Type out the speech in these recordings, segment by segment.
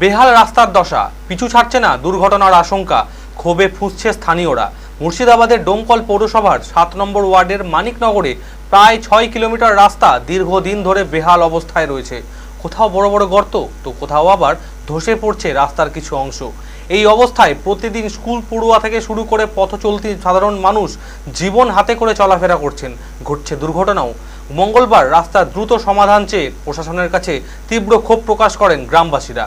বেহাল রাস্তার দশা, পিছু ছাড়ছে না দুর্ঘটনার আশঙ্কা, ক্ষোভে ফুঁসছে স্থানীয়রা। মুর্শিদাবাদের ডোমকল পৌরসভার সাত নম্বর ওয়ার্ডের মানিকনগরে প্রায় ছয় কিলোমিটার রাস্তা দীর্ঘদিন ধরে বেহাল অবস্থায় রয়েছে। কোথাও বড় বড় গর্ত, তো কোথাও আবার ধসে পড়ছে রাস্তার কিছু অংশ। এই অবস্থায় প্রতিদিন স্কুল পড়ুয়া থেকে শুরু করে পথ চলতি সাধারণ মানুষ জীবন হাতে করে চলাফেরা করছেন। ঘটছে দুর্ঘটনাও। মঙ্গলবার রাস্তার দ্রুত সমাধান চেয়ে প্রশাসনের কাছে তীব্র ক্ষোভ প্রকাশ করেন গ্রামবাসীরা।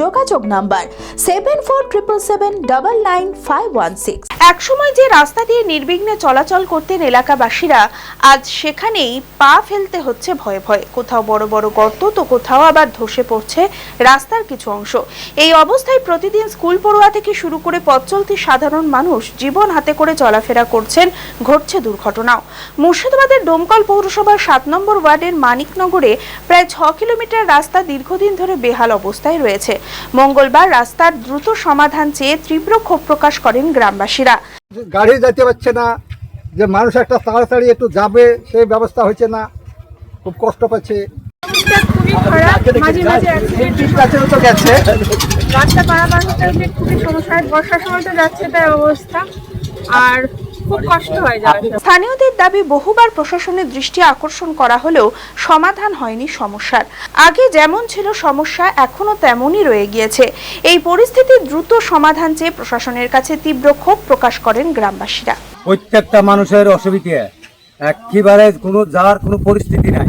যোগাযোগ number seven four triple seven double nine five one six একসময় যে রাস্তা দিয়ে নির্বিঘ্নে চলাচল করতেন এলাকাবাসীরা, আজ সেখানেই পা ফেলতে হচ্ছে ভয়ে ভয়ে। কোথাও বড় বড় গর্ত, তো কোথাও আবার ধসে পড়ছে রাস্তার কিছু অংশ। এই অবস্থায় প্রতিদিন স্কুল পড়ুয়া থেকে শুরু করে পথ চলতি সাধারণ মানুষ জীবন হাতে করে চলাফেরা করছেন, ঘটছে দুর্ঘটনাও। মুর্শিদাবাদের ডোমকল পৌরসভার সাত নম্বর ওয়ার্ডের মানিকনগরে প্রায় ছ কিলোমিটার রাস্তা দীর্ঘদিন ধরে বেহাল অবস্থায় রয়েছে। মঙ্গলবার রাস্তার দ্রুত সমাধান চেয়ে তীব্র ক্ষোভ প্রকাশ করেন গ্রামবাসীরা। গাড়ি যেতে পারছে না যে মানুষ একটা তাড়াতাড়ি একটু যাবে সেই ব্যবস্থা হচ্ছে না খুব কষ্ট পাচ্ছে। রাস্তা পারাপার হতে খুবই সমস্যা বর্ষার সময় তো যাচ্ছে তার অবস্থা। আর খুব কষ্ট হয়ে যাওয়া স্থানীয়দের দাবি বহুবার প্রশাসনের দৃষ্টি আকর্ষণ করা হলেও সমাধান হয়নি সমস্যার। আগে যেমন ছিল সমস্যা এখনও তেমনই রয়ে গিয়েছে। এই পরিস্থিতির দ্রুত সমাধান চেয়ে প্রশাসনের কাছে তীব্র ক্ষোভ প্রকাশ করেন গ্রামবাসীরা। প্রত্যেকটা মানুষের অসুবিধে। একেবারে কোনো যাওয়ার কোনো পরিস্থিতি নাই।